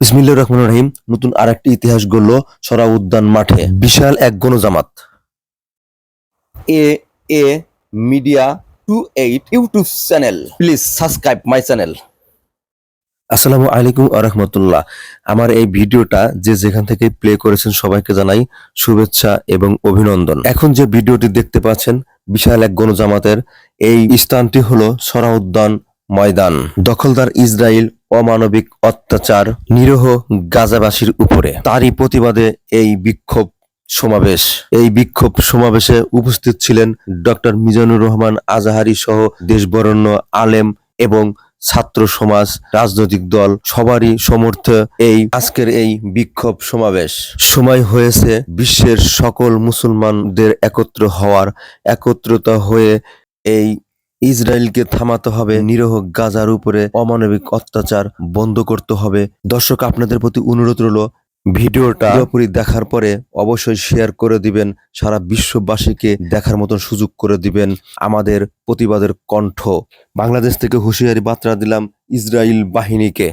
বিসমিল্লাহ রহমান রহিম, নতুন আরেকটি ইতিহাস গড়ল সরা উদ্যান মাঠে। বিশাল এক গণজামাত। A A media two eight YouTube channel. Please subscribe my channel. আসসালামু আলাইকুম আরহামতুল্লাহ আমার এই ভিডিওটা যে যেখান থেকে প্লে করেছেন সবাইকে জানাই শুভেচ্ছা এবং অভিনন্দন। এখন যে ভিডিওটি দেখতে পাচ্ছেন, বিশাল এক গণজামাতের, এই স্থানটি হলো সরা উদ্যান ময়দান। দখলদার ইসরায়েল অমানবিক অত্যাচার নিরহ গাজাবাসীর উপরে। তারই প্রতিবাদে এই বিক্ষোভ সমাবেশ। এই বিক্ষোভ সমাবেশে উপস্থিত ছিলেন ডক্টর মিজানুর রহমান আজাহারি সহ দেশবরণ্য আলেম এবং ছাত্র সমাজ, রাজনৈতিক দল সবারই সমর্থ এই আজকের এই বিক্ষোভ সমাবেশ। সময় হয়েছে বিশ্বের সকল মুসলমানদের একত্র হওয়ার। একত্রতা হয়ে এই ইসরায়েলকে থামাতে হবে, নিরহ গাজার উপরে অমানবিক অত্যাচার বন্ধ করতে হবে। দর্শক, আপনাদের প্রতি অনুরোধ রইল, ভিডিওটা পুরোপুরি দেখার পরে অবশ্যই শেয়ার করে দিবেন, সারা বিশ্ববাসীকে দেখার মতন সুযোগ করে দিবেন আমাদের প্রতিবাদের কণ্ঠ। বাংলাদেশ থেকে হুঁশিয়ারি বার্তা দিলাম ইসরায়েল বাহিনীকে।